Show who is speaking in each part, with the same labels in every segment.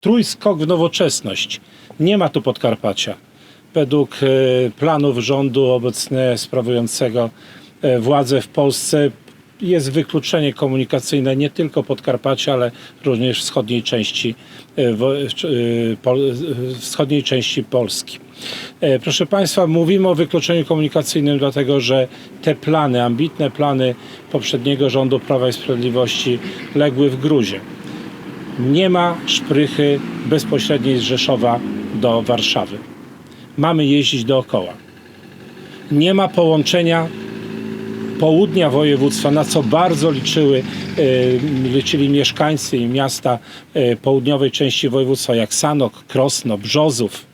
Speaker 1: trójskok w nowoczesność. Nie ma tu Podkarpacia. Według e, planów rządu obecnie sprawującego e, władzę w Polsce jest wykluczenie komunikacyjne nie tylko Podkarpacia, ale również wschodniej części, e, wschodniej części Polski. Proszę Państwa, mówimy o wykluczeniu komunikacyjnym, dlatego że te plany, ambitne plany poprzedniego rządu Prawa i Sprawiedliwości legły w gruzie. Nie ma szprychy bezpośredniej z Rzeszowa do Warszawy. Mamy jeździć dookoła. Nie ma połączenia południa województwa, na co bardzo liczyły, e, liczyli mieszkańcy i miasta e, południowej części województwa, jak Sanok, Krosno, Brzozów,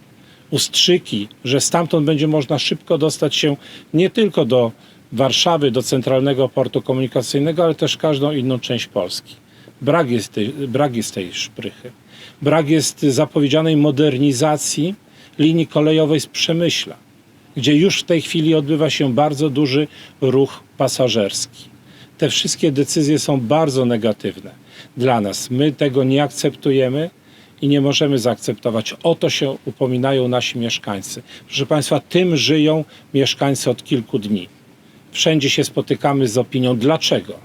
Speaker 1: Ustrzyki, że stamtąd będzie można szybko dostać się nie tylko do Warszawy, do centralnego portu komunikacyjnego, ale też każdą inną część Polski. Brak jest tej, brak jest tej szprychy. Brak jest zapowiedzianej modernizacji linii kolejowej z Przemyśla gdzie już w tej chwili odbywa się bardzo duży ruch pasażerski. Te wszystkie decyzje są bardzo negatywne dla nas. My tego nie akceptujemy i nie możemy zaakceptować. O to się upominają nasi mieszkańcy. Proszę Państwa, tym żyją mieszkańcy od kilku dni. Wszędzie się spotykamy z opinią, dlaczego?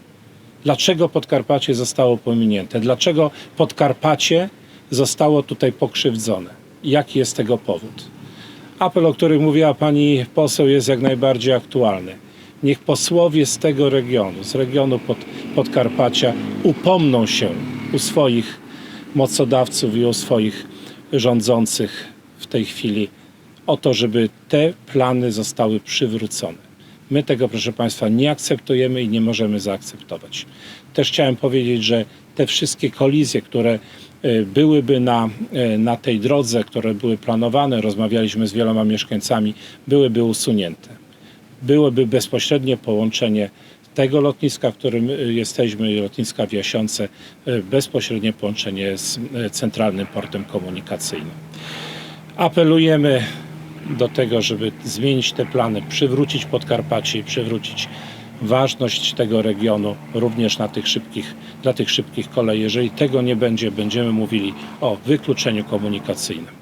Speaker 1: Dlaczego Podkarpacie zostało pominięte? Dlaczego Podkarpacie zostało tutaj pokrzywdzone? Jaki jest tego powód? apel, o którym mówiła pani poseł, jest jak najbardziej aktualny. Niech posłowie z tego regionu, z regionu pod, Podkarpacia, upomną się u swoich mocodawców i u swoich rządzących w tej chwili o to, żeby te plany zostały przywrócone. My tego, proszę Państwa, nie akceptujemy i nie możemy zaakceptować. Też chciałem powiedzieć, że te wszystkie kolizje, które e, byłyby na, e, na tej drodze, które były planowane, rozmawialiśmy z wieloma mieszkańcami, byłyby usunięte. Byłoby bezpośrednie połączenie tego lotniska, w którym e, jesteśmy, lotniska w Jasiące, bezpośrednie połączenie z centralnym portem komunikacyjnym. Apelujemy do tego, żeby zmienić te plany, przywrócić Podkarpacie i przywrócić ważność tego regionu również na tych szybkich, dla tych szybkich kolei. Jeżeli tego nie będzie, będziemy mówili o wykluczeniu komunikacyjnym.